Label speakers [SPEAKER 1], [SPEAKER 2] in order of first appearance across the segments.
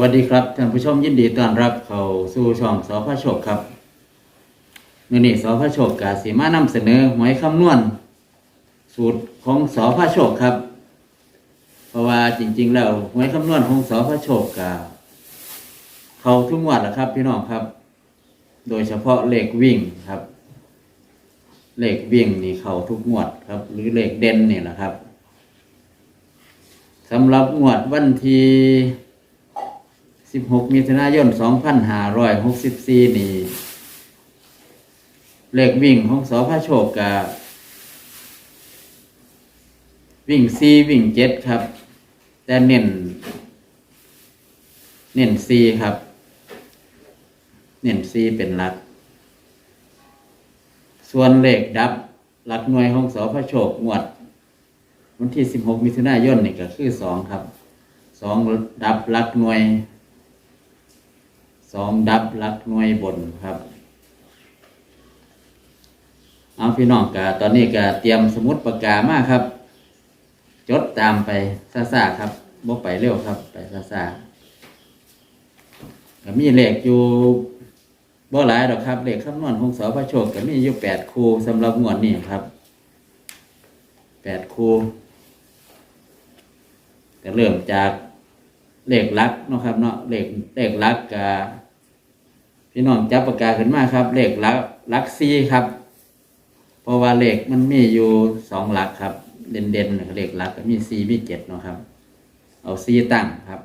[SPEAKER 1] วัสดีครับท่านผู้ชมยินดีต้อนรับเข้าสู่ช่องสพระโชคครับมื่อนี้สพระโชคกาสีมานำเสนอหวยคำนวณ สูตรของสพระโชคครับ เพราะว่าจริง ๆ แล้วหวยคำนวณของสพระโชคกาเขาทุกงวดแหละครับ พี่น้องครับ โดยเฉพาะเลขวิ่งครับ เลขวิ่งนี่เขาทุกงวดครับ หรือเลขเด่นนี่แหละครับสำหรับงวดวันที่ 16มิถุนายน2564นี่เลขวิ่งของสพระโชคกะวิ่ง4วิ่ง7ครับ แต่เน้น เน้น4ครับ เน้น4เป็นหลัก ส่วนเลขดับ หลักหน่วยของสพระโชคงวด วันที่16มิถุนายนนี่ก็คือ2ครับ2ดับหลักหน่วย สองดับลักหน่วยบนครับเอาพี่น้องกะตอนนี้กะเตรียมสมุดปากกามาครับ จดตามไปซาซาครับบ่ไปเร็วครับ ไปซาซาก็มีเลขอยู่บ่หลายดอกครับเลขคำนวณของสพระโชคก็มีอยู่แปดคูสำหรับงวดนี้ครับแปดคูก็เริ่มจากเลขลักเนาะครับเนาะเลขเลขลักกะ พี่น้องจับปากกาขึ้นมาครับเลขหลักหลักซีครับ เพราะว่าเลขมันมีอยู่สองหลักครับ เด่นเด่นๆเลขหลักก็มีซีมีเจ็ดเนาะครับ เอาซีตั้งครับ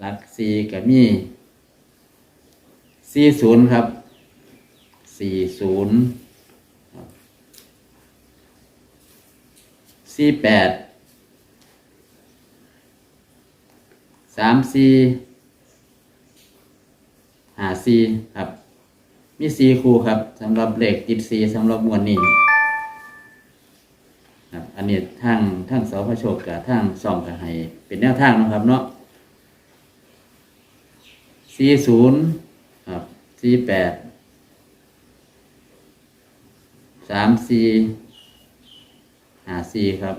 [SPEAKER 1] หลักซีก็มีซีศูนย์ครับสี่ศูนย์ซีแปดสามสี่ ซีครับ มีสี่คู่ครับสำหรับเลขติดสี่สำหรับมวลนี้ครับอันนี้ทางทางสพโชคกับทางซอมกับให้เป็นแนวทางนะครับเนาะสี่ศูนย์ครับสี่แปดสามสี่หาสี่ครับ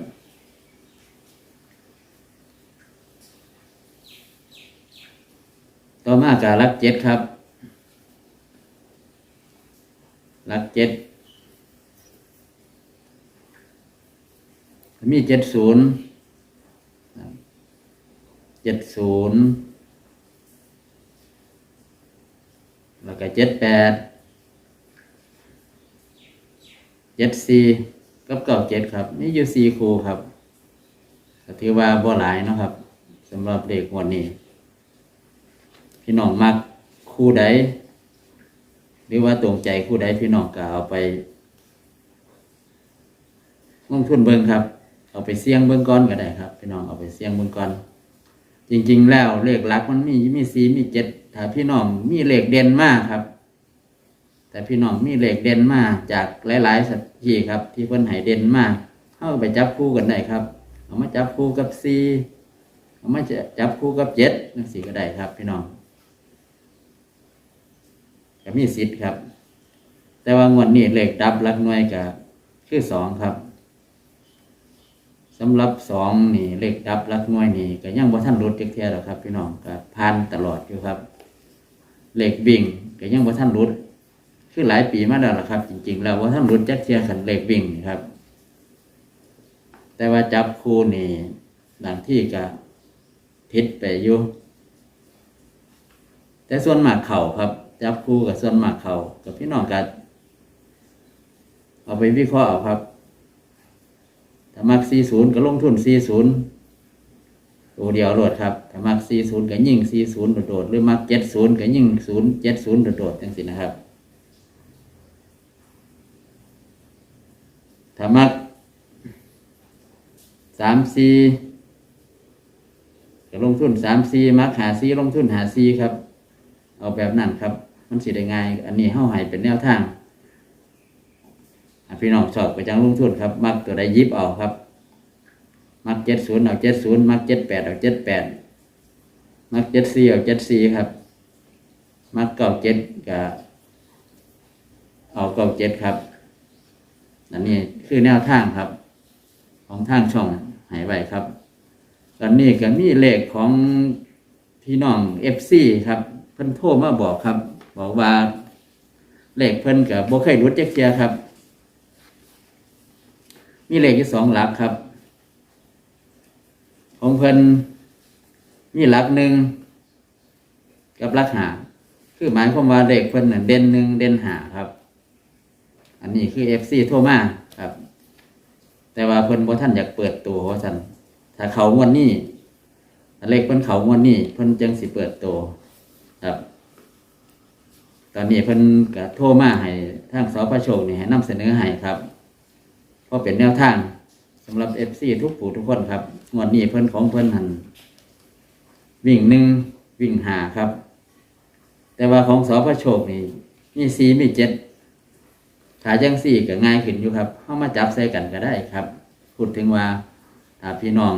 [SPEAKER 1] ต่อมาการลักเจ็ดครับ ลักเจ็ดมีเจ็ดศูนย์เจ็ดศูนย์แล้วก็เจ็ดแปดเจ็ดสี่กับเก้าเจ็ดครับ นี่อยู่สี่คูครับก็ถือว่าบ่หลายนะครับสำหรับเด็กวันนี้ พี่น้องมักคู่ใด หรือว่าตรงใจคู่ใดพี่น้องก็เอาไปลงทุนเบิ่งครับ เอาไปเสี่ยงเบิ่งก่อนก็ได้ครับ พี่น้องเอาไปเสี่ยงเบิ่งก่อน จริง ๆ แล้วเลขหลักมันมีมีสีมีเจ็ดถ้าพี่น้องมีเลขเด่นมากครับ แต่พี่น้องมีเลขเด่นมากจากหลายๆสัตว์ที่ครับ ที่เพิ่นให้เด่นมากเข้าไปจับคู่กันได้ครับ เอามาจับคู่กับซีเอามาจับคู่กับเจ็ดนั่นสีก็ได้ครับ พี่น้อง ก็มีสิทธิ์ครับ แต่ว่างวดนี้เลขดับลักหน่วยก็คือสองครับสำหรับสองนี่เลขดับลักหน่วยนี่ก็ยังบ่ทันรุดจักเทียหรอกครับ พี่น้องก็ผ่านตลอดอยู่ครับเลขวิ่งก็ยังบ่ทันรุดคือหลายปีมาแล้วล่ะครับ จริง ๆ แล้วบ่ทันรุดจักเทียขันเลขวิ่งครับ แต่ว่าจับคู่นี่บางที่ก็ผิดไปอยู่แต่ส่วนมากเข่าครับ จับคู่กับส่วนมากเขากับพี่น้องกันเอาไปวิเคราะห์เอาครับถ้ามัก40ก็ลงทุน40ตัวเดียวโดดครับถ้ามัก40ก็ยิ่ง40โดดๆหรือมัก70ก็ยิ่ง0 70โดดๆจังสินะครับถ้ามัก34ก็ลงทุน34มัก54ลงทุน54ครับ เอาแบบนั้นครับ มันสิได้ง่าย อันนี้เฮาให้เป็นแนวทางพี่น้องชอบไปจังลงทุนครับ มักตัวใดยิบเอาครับ มักเจ็ดศูนย์เอาเจ็ดศูนย์มักเจ็ดแปดเอาเจ็ดแปดมักเจ็ดสี่เอาเจ็ดสี่ครับ มักเก้าเจ็ดก็เอาเก้าเจ็ดครับอันนี้คือแนวทางครับ ของทางช่องหายไว้ครับตอนนี้ก็มีเลขของพี่น้องเอฟซีครับเพิ่นโทรมาบอกครับ บอกว่าเลขเพิ่นกับบ่เคยรุดจักเทียครับ มีเลขอยู่สองหลักครับ ของเพิ่นมีหลักหนึ่งกับหลักหาคือหมายความว่าเลขเพิ่นน่ะเด่นหนึ่งเด่นหาครับ อันนี้คือเอฟซีโทรมาครับ แต่ว่าเพิ่นบ่ท่านอยากเปิดตัวว่าซั่นถ้าเขางวดนี้เลขเพิ่นเขางวดนี้เพิ่นจังสิเปิดตัวครับ ตอนนี้เพิ่นก็โทรมาให้ทางสพโชคนี่ให้นำเสนอให้ครับเพราะเป็นแนวทางสำหรับ FC ทุกผู้ทุกคนครับงวดนี้เพิ่นของเพิ่นหันวิ่งหนึ่งวิ่งหาครับ แต่ว่าของสพโชคนี่มีสีมีเจ็ดถ้าจังสี่ก็ง่ายขึ้นอยู่ครับเข้ามาจับใส่กันก็ได้ครับ พูดถึงว่าถ้าพี่น้อง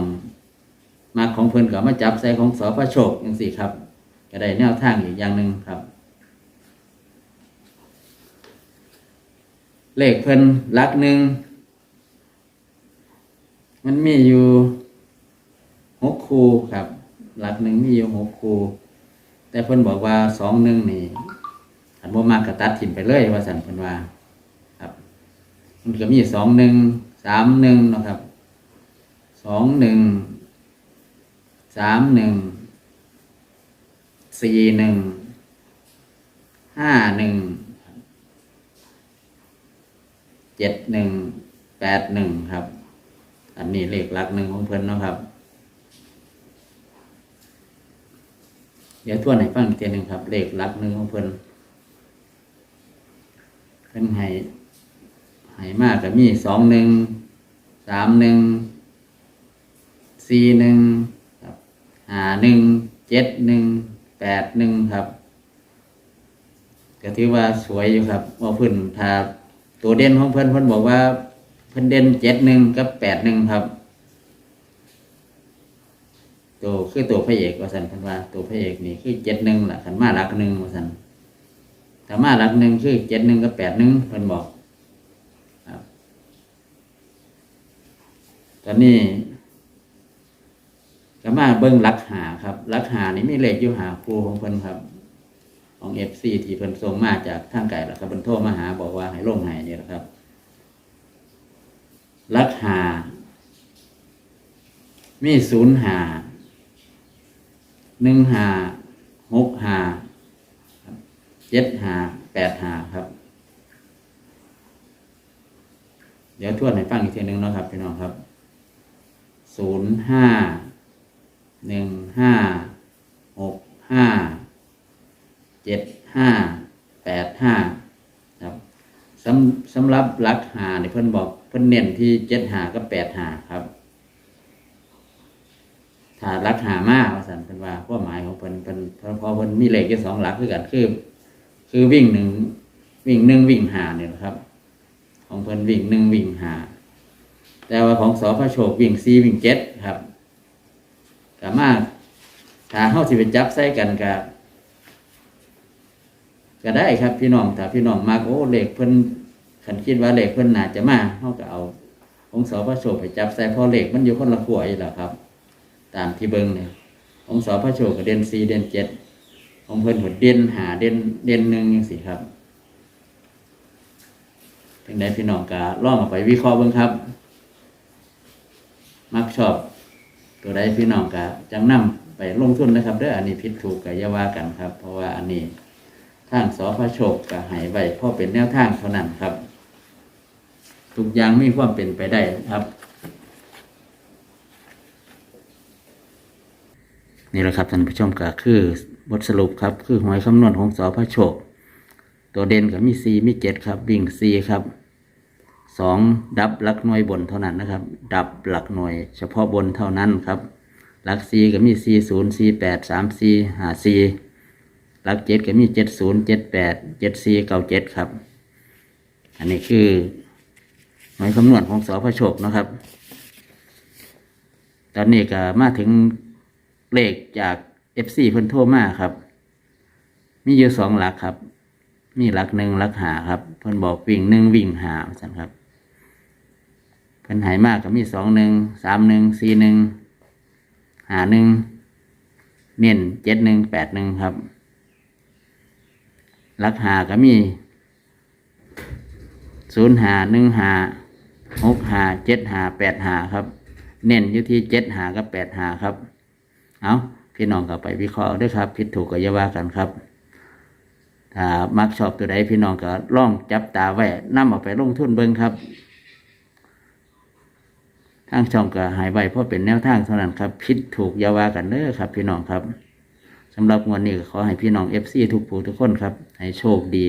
[SPEAKER 1] มาของเพิ่นก็มาจับใส่ของสพโชคจังสี่ครับ ก็ได้แนวทางอีกอย่างหนึ่งครับ เลขเพิ่นลักหนึ่ง มันมีอยู่หกคูครับหลักหนึ่งมีอยู่หกคูแต่เพิ่นบอกว่าสองหนึ่งนี่อันบ่มากกระตัดถิ่มไปเลยว่าสันเพิ่นว่า ครับ มันก็มีสองหนึ่งสามหนึ่งนะครับสองหนึ่งสามหนึ่งสี่หนึ่งห้าหนึ่ง เจ็ดหนึ่งแปดหนึ่งครับ อันนี้เลขหลักหนึ่งของเพิ่นเนาะครับ เดี๋ยวทวนให้ฟังอีกทีหนึ่งครับ เลขหลักหนึ่งของเพิ่นเพิ่นให้ใหายมากก็มีสองหนึ่งสามหนึ่งสี่หนึ่งครับห้าหนึ่งเจ็ดหนึ่งแปดหนึ่งครับก็ถือว่าสวยอยู่ครับว่าเพิ่นถ้า ตัวเด่นของเพิ่อนเพิ่อนบอกว่า เพิ่อนเด่นเจ็ดหนึ่งกับแปดหนึ่งครับ ตัวคือตัวพระเอกว่าสันพันว่า ตัวพระเอกนี่คือเจ็ดหนึ่งแหละขันมาหลักหนึ่งว่าสันถ้ามาหลักหนึ่งคือเจ็ดหนึ่งกับแปดหนึ่งเพิ่อนบอกครับตอนนี้ก็มาเบิ้งลักหาครับลักหานี่มีเลขอยู่หาครูของเพิ่อนครับ ของเอฟซีที่เพิ่นส่งมาจากทางไก่แล้วครับเพิ่นโทรมาหาบอกว่าให้ลงให้นี่แหละครับลักหา มีศูนย์หาหนึ่งหาหกหาเจ็ดหาแปดหาครับ เดี๋ยวทวนให้ฟังอีกทีหนึ่งนะครับพี่น้องครับศูนย์ห้าหนึ่งห้าหกห้า เจ็ดห้าแปดห้าครับสำสำหรับหลักหาเนี่ยเพิ่นบอกเพิ่นเน้นที่เจ็ดหากับแปดหาครับถ้าหลักหามากว่าสันเพิ่นว่าความหมายของเพิ่นเพิ่นเพราะเพอเพิ่นมีเลขแค่สองหลักคือกันคือ คือวิ่งหนึ่งวิ่งหนึ่งวิ่งหาเนี่ยนะครับ ของเพิ่นวิ่งหนึ่งวิ่งหาแต่ว่าของสอพระโชควิ่งซีวิ่งเจ็ดครับสามารถถ้าเข้าสิไปจับใส่กันกับ ก็ได้ครับ พี่น้องถ้าพี่น้องมากโอ้เลขเพิ่นขันคิดว่าเลขเพิ่นน่าจะมาเขาก็เอา องสอพระโชคไปจับใส่พอเลขมันอยู่คนละขวอยู่แล้วครับ ตามที่เบิ้งเนี่ยองสอพระโชคกับเด่นซีเด่นเจ็ดองเพิ่นหดเด่นหาเด่นเด่นหนึ่งยังสิครับถึงได้พี่น้องกาล่องเอาไปวิเคราะห์เบิ่งครับ มักชอบ ตัวใดพี่น้องกาจังนำไปลงทุนนะครับเด้ออันนี้ผิดถูกกับยาว่ากันครับ เพราะว่าอันนี้ ทางสพระโชคกับหายไว้เพราะเป็นแนวทางเท่านั้นครับ ทุกอย่างมีความเป็นไปได้ครับนี่แหละครับท่านผู้ชมก็คือบทสรุปครับ คือหวยคำนวณของสพระโชค ตัวเด่นก็มี4มี7ครับ วิ่ง4ครับสองดับหลักหน่วยบนเท่านั้นนะครับ ดับหลักหน่วย เฉพาะบนเท่านั้นครับ หลัก4ก็มี4 0 4 8 3 4 5 4ห ลัก7ก็มี7 0 7 8 7 4 9 7ครับ อันนี้คือหน่วยคำนวณของสพระโชคนะครับ ตอนนี้ก็มาถึงเลขจาก FC เพิ่นโทรมาครับ มีอยู่สองหลักครับ มีหลักหนึ่งหลักหาครับ เพิ่นบอกวิ่งหนึ่งวิ่งหาสันครับ เพิ่นหายมากก็มีสองหนึ่งสามหนึ่งสี่หนึ่งหาหนึ่งเน้นเจ็ดหนึ่งแปดหนึ่งครับ ลักหาก็มีศูนย์หาหนึ่งหาหกหาเจ็ดหาแปดหาครับ เน้นอยู่ที่เจ็ดหากับแปดหาครับ เอาพี่น้องก็ไปวิเคราะห์ด้วยครับ ผิดถูกก็อย่าว่ากันครับถ้ามักชอบตัวใดพี่น้องก็ล่องจับตาไว้นำเอาไปลงทุนเบิ่งครับทางช่องก็หายไว้เพราะเป็นแนวทางเท่านั้นครับผิดถูกอย่าว่ากันเด้อครับ พี่น้องครับ สำหรับงวันนี้ขอให้พี่น้องเอฟซีทุกผู้ทุกคนครับ ให้โชคดี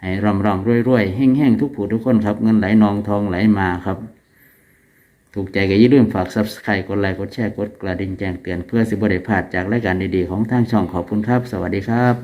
[SPEAKER 1] ให้ร่ำรำรวยรวยแห้งแห้งๆทุกผู้ทุกคนครับ เงินไหลนองทองไหลมาครับ ถูกใจก็อย่าลืมฝากซับสไครต์กดไลค์กดแชร์กดกระดิ่งแจ้งเตือนเพื่อสิบได้พลาดจากรายการดีๆของทางช่องขอบคุณครับ สวัสดีครับ